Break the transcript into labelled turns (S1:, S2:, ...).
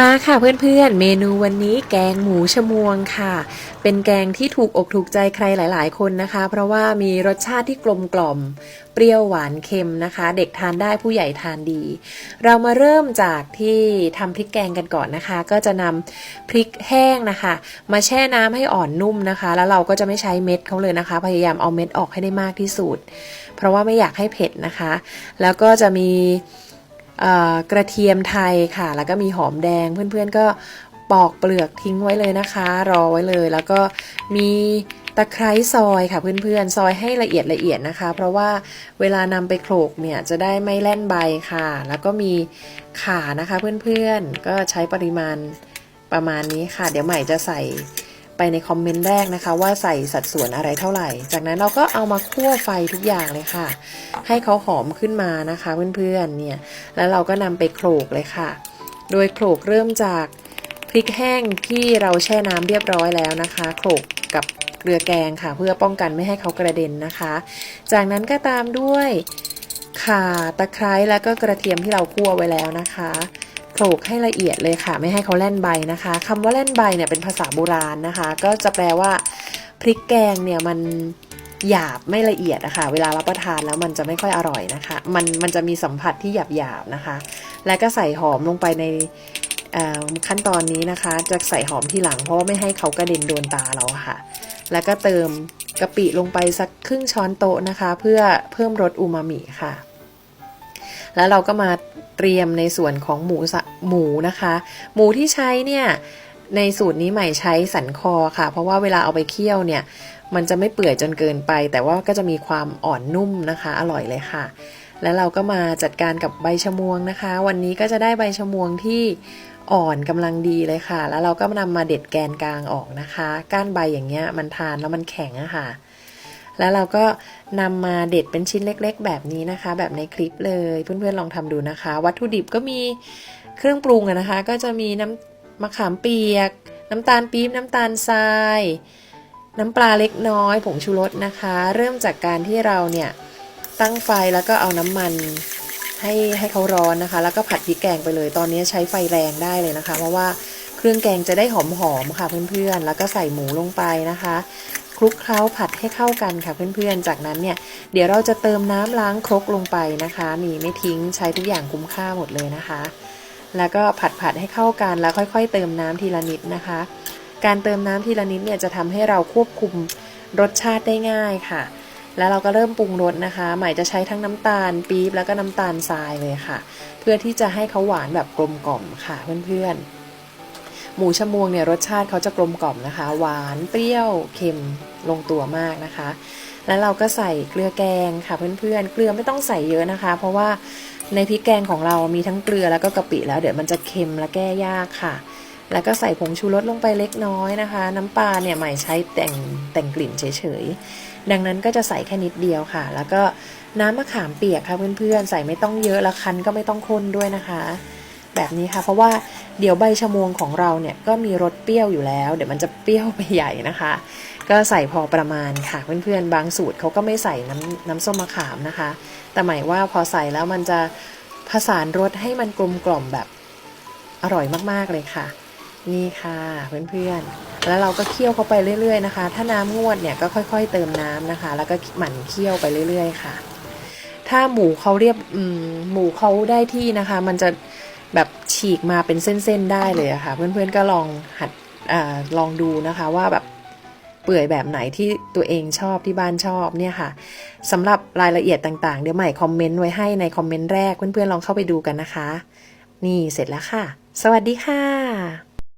S1: มาค่ะเพื่อนๆ เมนูวันนี้แกงหมูชมวงค่ะ เป็นแกงที่ถูกอกถูกใจใครหลาย ๆ คนนะคะ เพราะว่ามีรสชาติที่กลมกล่อม เปรี้ยวหวานเค็มนะคะ เด็กทานได้ผู้ใหญ่ทานดี เรามาเริ่มจากที่ทำพริกแกงกันก่อนนะคะ ก็จะนำพริกแห้งนะคะ มาแช่น้ำให้อ่อนนุ่มนะคะ แล้วเราก็จะไม่ใช้เม็ดเขาเลยนะคะ พยายามเอาเม็ดออกให้ได้มากที่สุด เพราะว่าไม่อยากให้เผ็ดนะคะ แล้วก็จะมี กระเทียมไทยค่ะ แล้วก็มีหอมแดงเพื่อนๆก็ปอกเปลือกทิ้งไว้เลยนะคะ รอไว้เลย แล้วก็มีตะไคร้ซอยค่ะเพื่อนๆ ซอยให้ละเอียดละเอียดนะคะ เพราะว่าเวลานำไปโขลกเนี่ยจะได้ไม่แล่นใบค่ะ แล้วก็มีข่านะคะเพื่อนๆ ก็ใช้ปริมาณประมาณนี้ค่ะ เดี๋ยวใหม่จะใส่ ไปในคอมเมนต์แรกนะคะ ว่าใส่สัดส่วนอะไรเท่าไหร่ จากนั้นเราก็เอามาคั่วไฟทุกอย่างเลยค่ะ ให้เขาหอมขึ้นมานะคะเพื่อนๆเนี่ยแล้วเราก็นำไปโขลกเลยค่ะ โดยโขลกเริ่มจากพริกแห้งที่เราแช่น้ำเรียบร้อยแล้วนะคะโขลกกับเกลือแกงค่ะ เพื่อป้องกันไม่ให้เขากระเด็นนะคะ จากนั้นก็ตามด้วยข่าตะไคร้แล้วก็กระเทียมที่เราคั่วไว้แล้วนะคะ โขลกให้ละเอียดเลยค่ะ ไม่ให้เขาแล่นใบนะคะคำว่าแล่นใบเนี่ยเป็นภาษาโบราณนะคะ ก็จะแปลว่าพริกแกงเนี่ยมันหยาบไม่ละเอียดนะคะเวลารับประทานแล้วมันจะไม่ค่อยอร่อยนะคะ มันมันจะมีสัมผัสที่หยาบหยาบๆนะคะ แล้วก็ใส่หอมลงไปในขั้นตอนนี้นะคะ จะใส่หอมที่หลังเพราะว่าไม่ให้เขากระเด็นโดนตาเราค่ะ แล้วก็เติมกะปิลงไปสักครึ่งช้อนโต๊ะนะคะ เพื่อเพิ่มรสอูมามิค่ะ แล้วเราก็มา เตรียมในส่วนของหมูหมูนะคะ หมูที่ใช้เนี่ยในสูตรนี้ใหม่ใช้สันคอค่ะ เพราะว่าเวลาเอาไปเคี่ยวเนี่ย มันจะไม่เปื่อยจนเกินไป แต่ว่าก็จะมีความอ่อนนุ่มนะคะ อร่อยเลยค่ะ แล้วเราก็มาจัดการกับใบชะมวงนะคะ วันนี้ก็จะได้ใบชะมวงที่อ่อนกำลังดีเลยค่ะ แล้วเราก็นำมาเด็ดแกนกลางออกนะคะ ก้านใบอย่างเงี้ยมันทานแล้วมันแข็งอะค่ะ แล้วเราก็นำมาเด็ดเป็นชิ้นเล็ก ๆ แบบนี้นะคะ แบบในคลิปเลยเพื่อนๆลองทำดูนะคะ วัตถุดิบก็มีเครื่องปรุงนะคะ ก็จะมีน้ำมะขามเปียก น้ำตาลปี๊บน้ำตาลทราย น้ำปลาเล็กน้อย ผงชูรสนะคะ เริ่มจากการที่เราเนี่ยตั้งไฟแล้วก็เอาน้ำมันให้ให้เขาร้อนนะคะ แล้วก็ผัดพริกแกงไปเลย ตอนนี้ใช้ไฟแรงได้เลยนะคะ เพราะว่าเครื่องแกงจะได้หอมๆค่ะเพื่อนๆ แล้วก็ใส่หมูลงไปนะคะ คลุกเคล้าผัดให้เข้ากันค่ะเพื่อนๆ จากนั้นเนี่ยเดี๋ยวเราจะเติมน้ำล้างครกลงไปนะคะนี่ไม่ทิ้งใช้ทุกอย่างคุ้มค่าหมดเลยนะคะ แล้วก็ผัดผัดให้เข้ากันแล้วค่อยๆ เติมน้ำทีละนิดนะคะ การเติมน้ำทีละนิดเนี่ยจะทำให้เราควบคุมรสชาติได้ง่ายค่ะ แล้วเราก็เริ่มปรุงรสนะคะ หม่จะใช้ทั้งน้ำตาลปี๊บแล้วก็น้ำตาลทรายเลยค่ะ เพื่อที่จะให้เขาหวานแบบกลมกล่อมค่ะเพื่อนๆ หมูชะมวงเนี่ยรสชาติเขาจะกลมกล่อมนะคะ หวานเปรี้ยวเค็มลงตัวมากนะคะ แล้วเราก็ใส่เกลือแกงค่ะเพื่อนๆ เกลือไม่ต้องใส่เยอะนะคะ เพราะว่าในพริกแกงของเรามีทั้งเกลือแล้วก็กะปิแล้วเดี๋ยวมันจะเค็มและแก้ยากค่ะ แล้วก็ใส่ผงชูรสลงไปเล็กน้อยนะคะ น้ำปลาเนี่ยใหม่ใช้แต่งแต่งกลิ่นเฉยๆ ดังนั้นก็จะใส่แค่นิดเดียวค่ะ แล้วก็น้ำมะขามเปียกค่ะเพื่อนๆ ใส่ไม่ต้องเยอะแล้วคั้นก็ไม่ต้องข้นด้วยนะคะ แบบนี้ค่ะ เพราะว่า เดี๋ยวใบชะมวงของเราเนี่ยก็มีรสเปรี้ยวอยู่แล้ว เดี๋ยวมันจะเปรี้ยวไปใหญ่นะคะ ก็ใส่พอประมาณค่ะเพื่อนๆบางสูตรเขาก็ไม่ใส่น้ำน้ำส้มมะขามนะคะ แต่หมายว่าพอใส่แล้วมันจะผสานรสให้มันกลมกล่อมแบบอร่อยมากๆเลยค่ะ นี่ค่ะเพื่อนๆ แล้วเราก็เคี่ยวเข้าไปเรื่อยๆนะคะ ถ้าน้ำงวดเนี่ยก็ค่อยๆ เติมน้ำนะคะ แล้วก็หมั่นเคี่ยวไปเรื่อยๆค่ะ ถ้าหมูเขาเรียบหมูเขาได้ที่นะคะ มันจะ แบบฉีกมาเป็นเส้นๆได้เลยอะค่ะ เพื่อนๆก็ลองหัดอาลองดูนะคะว่าแบบเปื่อยแบบไหนที่ตัวเองชอบที่บ้านชอบเนี่ยค่ะสำหรับรายละเอียดต่างๆ เดี๋ยวใหม่คอมเมนต์ไว้ให้ในคอมเมนต์แรกเพื่อนๆลองเข้าไปดูกันนะคะ นี่เสร็จแล้วค่ะ สวัสดีค่ะ